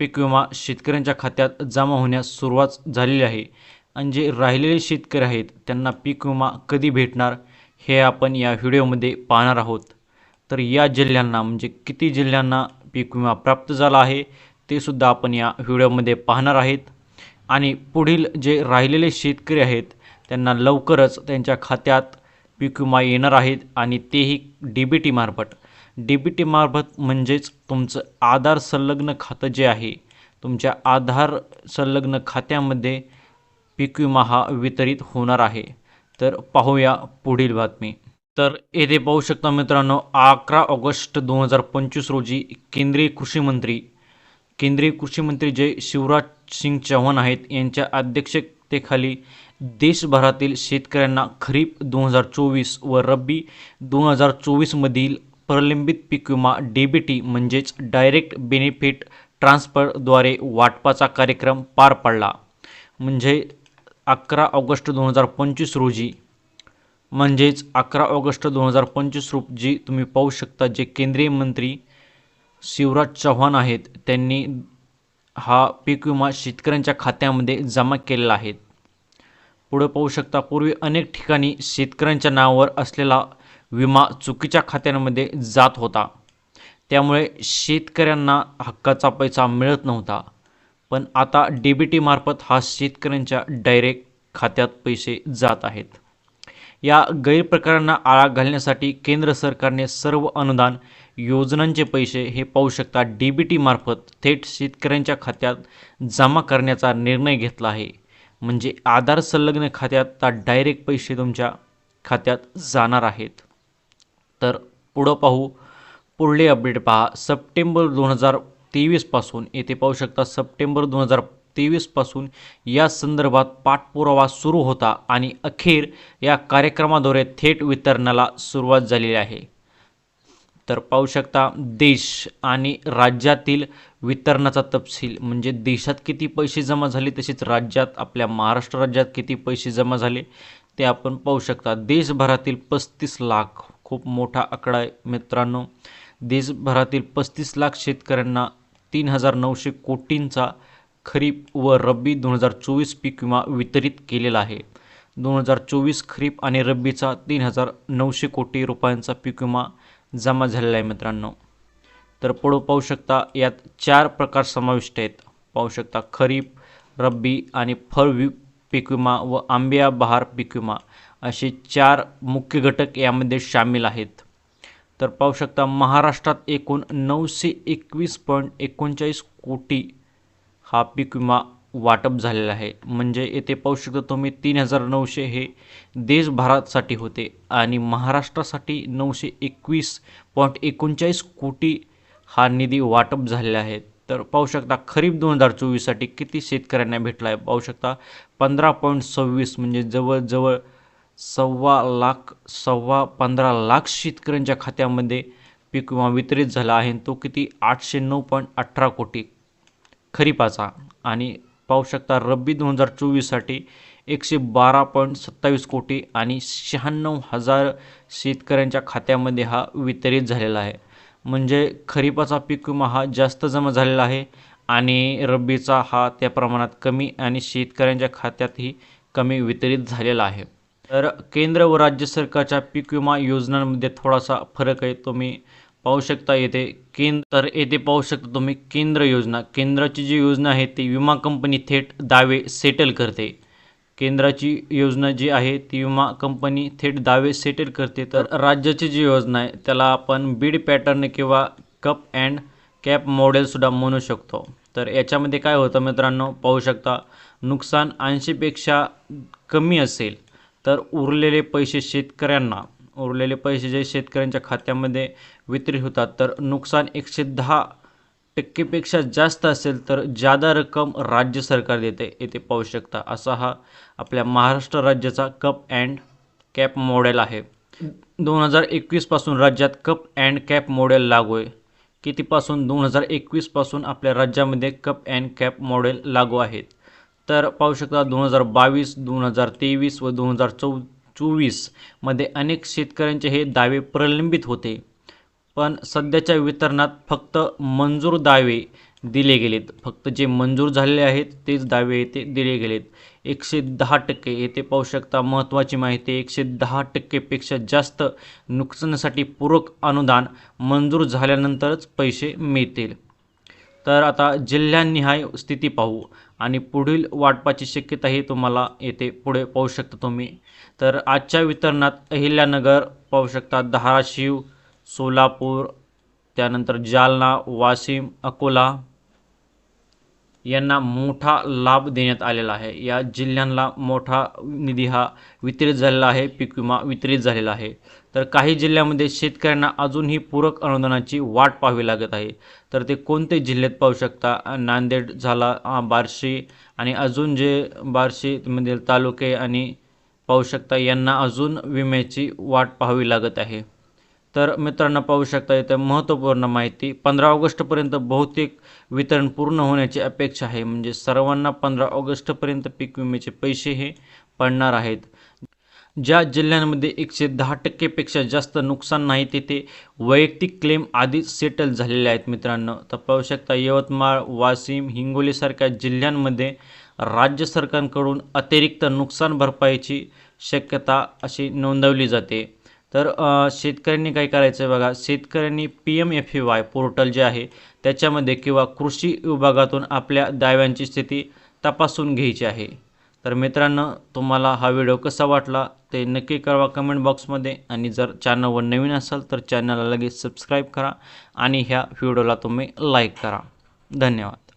पीक विमा शेतकऱ्यांच्या खात्यात जमा होण्यास सुरुवात झालेली आहे. आणि जे राहिलेले शेतकरी आहेत त्यांना पीक विमा कधी भेटणार हे आपण या व्हिडिओमध्ये पाहणार आहोत. तर या जिल्ह्यांना म्हणजे किती जिल्ह्यांना पीक विमा प्राप्त झाला आहे ते सुद्धा आपण या व्हिडिओमध्ये पाहणार आहेत. आणि पुढील जे राहिलेले शेतकरी आहेत त्यांना लवकरच त्यांच्या खात्यात पीक विमा येणार आहेत आणि तेही डी बी टीमार्फत डी बी टीमार्फत म्हणजेच तुमचं आधार संलग्न खातं जे आहे तुमच्या आधार संलग्न खात्यामध्ये पीक विमा हा वितरित होणार आहे. तर पाहूया पुढील बातमी. तर येथे पाहू शकता मित्रांनो अकरा ऑगस्ट दोन हजार पंचवीस रोजी केंद्रीय कृषी मंत्री केंद्रीय कृषी मंत्री जे शिवराज सिंग चौहान आहेत यांच्या अध्यक्ष अध्यक्षतेखाली देशभरातील शेतकऱ्यांना खरीप दोन हजार चोवीस व रब्बी दोन हजार चोवीसमधील प्रलंबित पीक विमा डी म्हणजेच डायरेक्ट बेनिफिट ट्रान्सफरद्वारे वाटपाचा कार्यक्रम पार पडला. म्हणजे अकरा ऑगस्ट दोन हजार पंचवीस रोजी. म्हणजेच अकरा ऑगस्ट दोन हजार पंचवीस रोजी तुम्ही पाहू शकता जे केंद्रीय मंत्री शिवराज चव्हाण आहेत त्यांनी हा पीक विमा शेतकऱ्यांच्या खात्यामध्ये जमा केलेला आहे. पुढे पाहू शकता पूर्वी अनेक ठिकाणी शेतकऱ्यांच्या नावावर असलेला विमा चुकीच्या खात्यांमध्ये जात होता. त्यामुळे शेतकऱ्यांना हक्काचा पैसा मिळत नव्हता. पण आता डी बी टीमार्फत हा शेतकऱ्यांच्या डायरेक्ट खात्यात पैसे जात आहेत. या गैरप्रकारांना आळा घालण्यासाठी केंद्र सरकारने सर्व अनुदान योजनांचे पैसे हे पाहू शकता डी बी टीमार्फत थेट शेतकऱ्यांच्या खात्यात जमा करण्याचा निर्णय घेतला आहे. म्हणजे आधार संलग्न खात्यात डायरेक्ट पैसे तुमच्या खात्यात जाणार आहेत. तर पुढं पाहू. पुढले अपडेट पहा. सप्टेंबर दोन हजार तेवीसपासून येथे पाहू शकता सप्टेंबर दोन हजार तेवीसपासून या संदर्भात पाठपुरावा सुरू होता आणि अखेर या कार्यक्रमाद्वारे थेट वितरणाला सुरुवात झालेली आहे. तर पाहू शकता देश आणि राज्यातील वितरणाचा तपशील म्हणजे देशात किती पैसे जमा झाले तसेच राज्यात आपल्या महाराष्ट्र राज्यात किती पैसे जमा झाले ते आपण पाहू शकता. देशभरातील पस्तीस लाख खूप मोठा आकडा आहे मित्रांनो. देशभरातील पस्तीस लाख शेतकऱ्यांना तीन हजार नऊशे कोटींचा खरीप व रब्बी दोन हजार चोवीस पीक विमा वितरित केलेला आहे. दोन हजार चोवीस खरीप आणि रब्बीचा तीन हजार नऊशे कोटी रुपयांचा पीक विमा जमा झालेला आहे मित्रांनो. तर पुढं पाहू शकता यात चार प्रकार समाविष्ट आहेत. पाहू शकता खरीप रब्बी आणि फळ पीक विमा व आंबिया बहार पीक विमा असे चार मुख्य घटक यामध्ये सामील आहेत. तर पाहू शकता महाराष्ट्रात एकूण नऊशे एकवीस पॉईंट एकोणचाळीस कोटी हा पीक विमा वाटप झालेला आहे. म्हणजे येथे पाहू शकता तुम्ही तीन हजार नऊशे हे देशभरासाठी होते आणि महाराष्ट्रासाठी नऊशे एकवीस पॉईंट एकोणचाळीस कोटी हा निधी वाटप झालेला आहे. तर पाहू शकता खरीप दोन हजार चोवीससाठी किती शेतकऱ्यांना भेटला आहे पाहू शकता पंधरा पॉईंट सव्वीस म्हणजे जवळजवळ सव्वा लाख सव्वा पंधरा लाख शेतकऱ्यांच्या खात्यामध्ये पीक विमा वितरित झाला आहे. तो किती? आठशे नऊ पॉईंट अठरा कोटी. खरीपाचा. आणि पाहू शकता रब्बी दोन हजार चोवीससाठी एकशे बारा पॉईंट सत्तावीस कोटी आणि शहाण्णव हजार शेतकऱ्यांच्या खात्यामध्ये हा वितरित झालेला आहे. म्हणजे खरीपाचा पीक विमा हा जास्त जमा झालेला आहे आणि रब्बीचा हा त्या प्रमाणात कमी आणि शेतकऱ्यांच्या खात्यातही कमी वितरित झालेला आहे. तर केंद्र व राज्य सरकारच्या पीक विमा योजनांमध्ये थोडासा फरक आहे. तो मी पाहू शकता येथे केंद्र तर येथे पाहू शकता तुम्ही केंद्र योजना. केंद्राची जी योजना आहे ती विमा कंपनी थेट दावे सेटल करते. केंद्राची योजना जी आहे ती विमा कंपनी थेट दावे सेटल करते. तर राज्याची जी योजना आहे त्याला आपण बीड पॅटर्न किंवा कप अँड कॅप मॉडेलसुद्धा म्हणू शकतो. तर याच्यामध्ये काय होतं मित्रांनो पाहू शकता नुकसान ऐंशीपेक्षा कमी असेल तर उरलेले पैसे शेतकऱ्यांना. उरलेले पैसे जे शेतकऱ्यांच्या खात्यामध्ये वितरित होतात. तर नुकसान एकशे दहा टक्केपेक्षा जास्त असेल तर जादा रक्कम राज्य सरकार देते येथे पाहू शकता. असा हा आपल्या महाराष्ट्र राज्याचा कप अँड कॅप मॉडेल आहे. दोन हजार एकवीसपासून राज्यात कप अँड कॅप मॉडेल लागू आहे. कितीपासून? दोन हजार एकवीसपासून आपल्या राज्यामध्ये कप अँड कॅप मॉडेल लागू आहेत. तर पाहू शकता दोन हजार बावीस दोन हजार तेवीस व दोन हजार चौ चोवीसमध्ये अनेक शेतकऱ्यांचे हे दावे प्रलंबित होते. पण सध्याच्या वितरणात फक्त मंजूर दावे दिले गेलेत. फक्त जे मंजूर झालेले आहेत तेच दावे येथे दिले गेलेत. एकशे दहा टक्के येथे पाहू शकता महत्त्वाची माहिती एकशे दहा टक्केपेक्षा जास्त नुकसानीसाठी पूरक अनुदान मंजूर झाल्यानंतरच पैसे मिळतील. तर आता जिल्ह्यानिहाय स्थिती पाहू आणि पुढील वाटपाची शक्यताही तुम्हाला येथे पुढे पाहू शकता तुम्ही. तर आजच्या वितरणात अहिल्यानगर पाहू शकता धाराशिव सोलापूर त्यानंतर जालना वाशिम अकोला यांना मोठा लाभ देण्यात आलेला आहे. या जिल्ह्यांना मोठा निधी हा वितरित झालेला आहे पीक विमा वितरित झालेला आहे. तर काही जिल्ह्यामध्ये शेतकऱ्यांना अजूनही पूरक अनुदानाची वाट पाहावी लागत आहे. तर ते कोणते जिल्ह्यात पाहू शकता? नांदेड झाला बार्शी आणि अजून जे बार्शीमधील तालुके आणि पाहू शकता यांना अजून विम्याची वाट पाहावी लागत आहे. तर मित्रांनो पाहू शकता इथे महत्त्वपूर्ण माहिती. पंधरा ऑगस्टपर्यंत बहुतेक वितरण पूर्ण होण्याची अपेक्षा आहे. म्हणजे सर्वांना पंधरा ऑगस्टपर्यंत पीक विम्याचे पैसे हे पडणार आहेत. ज्या जिल्ह्यांमध्ये एकशे दहा टक्केपेक्षा जास्त नुकसान नाही तेथे वैयक्तिक क्लेम आधीच सेटल झालेले आहेत मित्रांनो. तर पाहू शकता यवतमाळ वाशिम हिंगोलीसारख्या जिल्ह्यांमध्ये राज्य सरकारकडून अतिरिक्त नुकसान भरपाईची शक्यता अशी नोंदवली जाते. तर शेतकऱ्यांनी काय करायचं आहे बघा शेतकऱ्यांनी P M F E Y portal जे आहे त्याच्यामध्ये किंवा कृषी विभागातून आपल्या दाव्यांची स्थिती तपासून घ्यायची आहे. तर मित्रांनो तुम्हाला हा व्हिडिओ कसा वाटला ते नक्की कळवा कमेंट बॉक्समध्ये आणि जर चॅनलवर नवीन असाल तर चॅनलला लगेच सबस्क्राईब करा आणि ह्या व्हिडिओला तुम्ही लाईक करा. धन्यवाद.